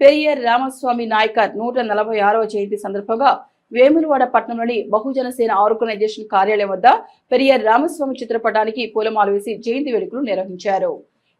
పెరియర్ రామస్వామి నాయకర్ నూట నలభై ఆరవ జయంతి సందర్భంగా వేములవాడ పట్టణంలోని బహుజన సేన ఆర్గనైజేషన్ కార్యాలయం వద్ద పెరియర్ రామస్వామి చిత్రపటానికి పూలమాల వేసి జయంతి వేడుకలు నిర్వహించారు.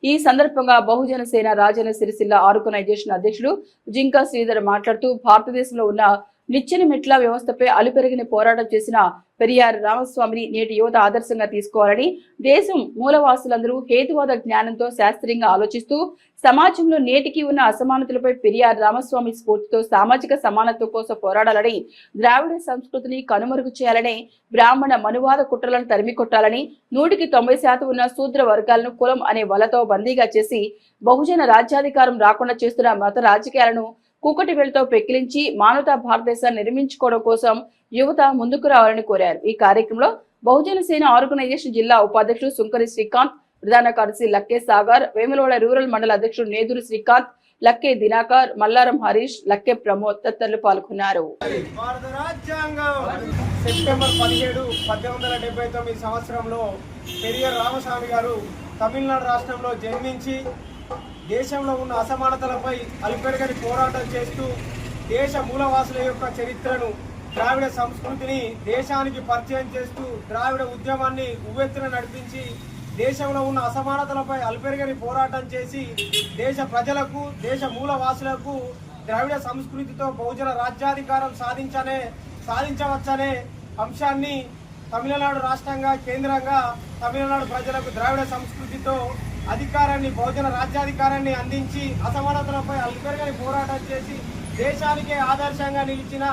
ఈ సందర్భంగా బహుజన సేన రాజన్న సిరిసిల్ల ఆర్గనైజేషన్ అధ్యక్షుడు జింకా శ్రీధర్ మాట్లాడుతూ భారతదేశంలో ఉన్న నిచ్చెన మెట్ల వ్యవస్థపై అలుపెరిగిన పోరాటం చేసిన పెరియార్ రామస్వామిని నేటి యువత ఆదర్శంగా తీసుకోవాలని దేశం మూలవాసులందరూ హేతువాద జ్ఞానంతో శాస్త్రీయంగా ఆలోచిస్తూ సమాజంలో నేటికి ఉన్న అసమానతలపై పెరియార్ రామస్వామి స్ఫూర్తితో సామాజిక సమానత్వం కోసం పోరాడాలని ద్రావిడ సంస్కృతిని కనుమరుగు చేయాలని బ్రాహ్మణ మనువాద కుట్రలను తరిమి కొట్టాలని నూటికి తొంభై శాతం ఉన్న శూద్ర వర్గాలను కులం అనే వలతో బందీగా చేసి బహుజన రాజ్యాధికారం రాకుండా చేస్తున్న మత రాజకీయాలను కూకటి వేలతో పెక్కిలించి మానవతా భారతదేశాన్ని నిర్మించుకోవడం కోసం యువత ముందుకు రావాలని కోరారు. ఈ కార్యక్రమంలో బహుజన సేన ఆర్గనైజేషన్ జిల్లా ఉపాధ్యక్షుడు సుంకరి శ్రీకాంత్ ప్రధాన కార్యదర్శి లక్కే సాగర్ వేములవాడ రూరల్ మండల అధ్యక్షుడు నేదురు శ్రీకాంత్ లక్కే దినాకర్ మల్లారం హరీష్ లక్కే ప్రమోద్ తదితరులు పాల్గొన్నారు. సెప్టెంబర్ పదిహేడు పద్దెనిమిది వందల డెబ్బై తొమ్మిది సంవత్సరంలో పెరియర్ రామస్వామి గారు తమిళనాడు రాష్ట్రంలో జన్మించి దేశంలో ఉన్న అసమానతలపై అలుపెరగని పోరాటం చేస్తూ దేశ మూలవాసుల యొక్క చరిత్రను ద్రావిడ సంస్కృతిని దేశానికి పరిచయం చేస్తూ ద్రావిడ ఉద్యమాన్ని ఉవ్వెత్తున నడిపించి దేశంలో ఉన్న అసమానతలపై అలుపెరగని పోరాటం చేసి దేశ ప్రజలకు దేశ మూలవాసులకు ద్రావిడ సంస్కృతితో బహుజన రాజ్యాధికారం సాధించనే సాధించవచ్చనే అంశాన్ని తమిళనాడు రాష్ట్రంగా కేంద్రంగా తమిళనాడు ప్రజలకు ద్రావిడ సంస్కృతితో అధికారాన్ని బహుజన రాజ్యాధికారాన్ని అందించి అసమానతలపై అల్పెరగని పోరాటం చేసి దేశానికే ఆదర్శంగా నిలిచిన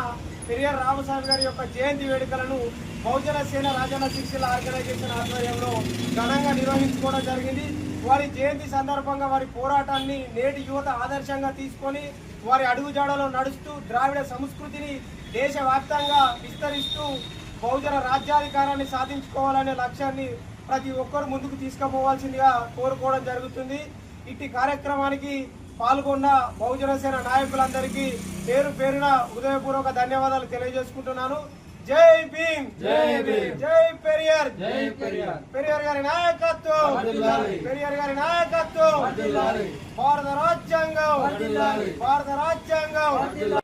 పెరియర్ రామస్వామి గారి యొక్క జయంతి వేడుకలను బహుజన సేన రాజన్న శిక్షల ఆర్గనైజేషన్ ఆధ్వర్యంలో ఘనంగా నిర్వహించుకోవడం జరిగింది. వారి జయంతి సందర్భంగా వారి పోరాటాన్ని నేటి యువత ఆదర్శంగా తీసుకొని వారి అడుగుజాడలో నడుస్తూ ద్రావిడ సంస్కృతిని దేశవ్యాప్తంగా విస్తరిస్తూ బహుజన రాజ్యాధికారాన్ని సాధించుకోవాలనే లక్ష్యాన్ని ప్రతి ఒక్కరు ముందుకు తీసుకుపోవాల్సిందిగా కోరుకోవడం జరుగుతుంది. ఇట్టి కార్యక్రమానికి పాల్గొన్న బహుజన సేన నాయకులందరికీ పేరు పేరున హృదయపూర్వక ధన్యవాదాలు తెలియజేసుకుంటున్నాను. జై భీమ్! జై భీమ్! జై పెరియార్! జై పెరియార్! పెరియార్ గారి నాయకత్వం! పెరియార్ గారి నాయకత్వం! భారత రాజ్యాంగం! భారత రాజ్యాంగం!